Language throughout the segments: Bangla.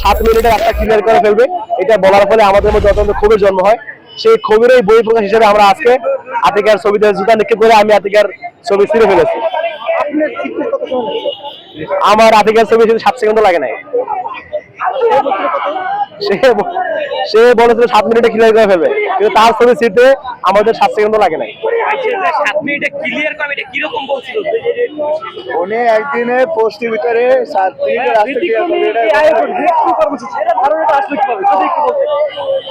সাত মিনিটে একটা ক্লিয়ার করে ফেলবে। এটা বলার ফলে আমাদের মধ্যে অত্যন্ত ক্ষোভের জন্ম হয়। সেই ক্ষোভের এই বই প্রকাশ হিসেবে আমরা আজকে আতিকার ছবিতে জুতা নিক্ষেপ করে আমি আতিকার ছবি ছিঁড়ে ফেলেছি। আমার আতিকার ছবি সাত সেকেন্ড লাগে নাই। সে সে বলেছিল সাত মিনিটে ক্লিয়ার করে ফেলবে। কিন্তু তার ছবি ছিঁড়তে আমাদের সাত সেকেন্ড লাগে নাই। উনি একদিনে পোস্টের ভিতরে সাত এটা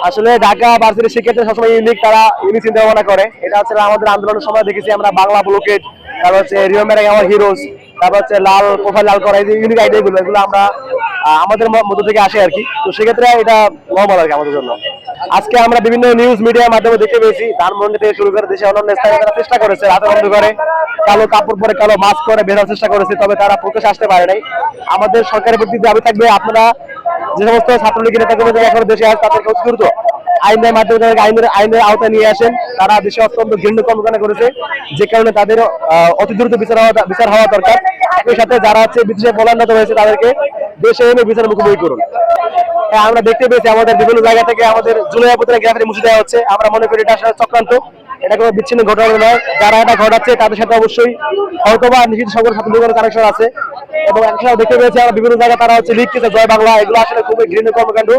আসলে ঢাকা ভার্সিটির শিক্ষার্থী সবসময় ইউনিক তারা ইউনিক চিন্তা ভাবনা করে। এটা হচ্ছে আমাদের আন্দোলনের সময় দেখেছি আমরা বাংলা ব্লকেট তারপর হচ্ছে রিও মেরাই আমার হিরোজ তারপর হচ্ছে লাল প্রোফাইল লাল করা এই যে ইউনিক আইডিয়া গুলো এগুলো আমরা আমাদের মধ্য থেকে আসে আর কি। তো সেক্ষেত্রে এটা নর্মাল আর কি আমাদের জন্য। আজকে আমরা বিভিন্ন নিউজ মিডিয়ার মাধ্যমে দেখতে পেয়েছি। ধানমন্ডি থেকে শুরু করে দেশে অন্যান্য স্থানে তারা চেষ্টা করেছে। রাতে বন্ধ করে, কালো কাপড় পরে কালো মাস্ক করে বেরোর চেষ্টা করেছে, তবে তারা প্রকাশ আসতে পারে নাই। আমাদের সরকারের প্রতি দাবি থাকবে, আপনারা যে সমস্ত ছাত্রলীগের নেতা কর্মী এখন দেশে আছে তাদেরকে দ্রুত আইনের মাধ্যমে তাদেরকে আইনের আইনের আওতায় নিয়ে আসেন। তারা দেশে অত্যন্ত ঘৃণ্য কর্মকাণ্ড করেছে, যে কারণে তাদের অতি দ্রুত বিচার হওয়া বিচার হওয়া দরকার। একই সাথে যারা হচ্ছে বিদেশে পলায়নত হয়েছে, তাদেরকে দেশে এনে বিচার মুখোমুখি করুন। হ্যাঁ, আমরা দেখতে পেয়েছি আমাদের বিভিন্ন জায়গা থেকে আমাদের জুলাই পুত্রের গ্রেফতারি মুছে দেওয়া হচ্ছে। আমরা মনে করি এটা আসলে চক্রান্ত। এটা কোনো বিচ্ছিন্ন ঘটনা নয়। যারা এটা ঘটাচ্ছে তাদের সাথে অবশ্যই হয়তো বা নিশ্চিত সকল ছাত্রলীগের কানেকশন আছে। এবং একসাথে দেখতে পেয়েছি আমরা বিভিন্ন জায়গায় তারা হচ্ছে লিখতেছে জয় বাংলা এগুলো আসলে খুবই ঘৃণ্য কর্মকাণ্ড।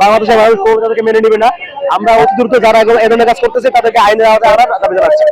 বাংলাদেশের মানুষ কোনো তাদেরকে মেনে নিবে না। আমরা অতি দ্রুত যারা এগুলো এ ধরনের কাজ করতেছে তাদেরকে আইনের আওতায় আমরা দাবি জানাচ্ছি।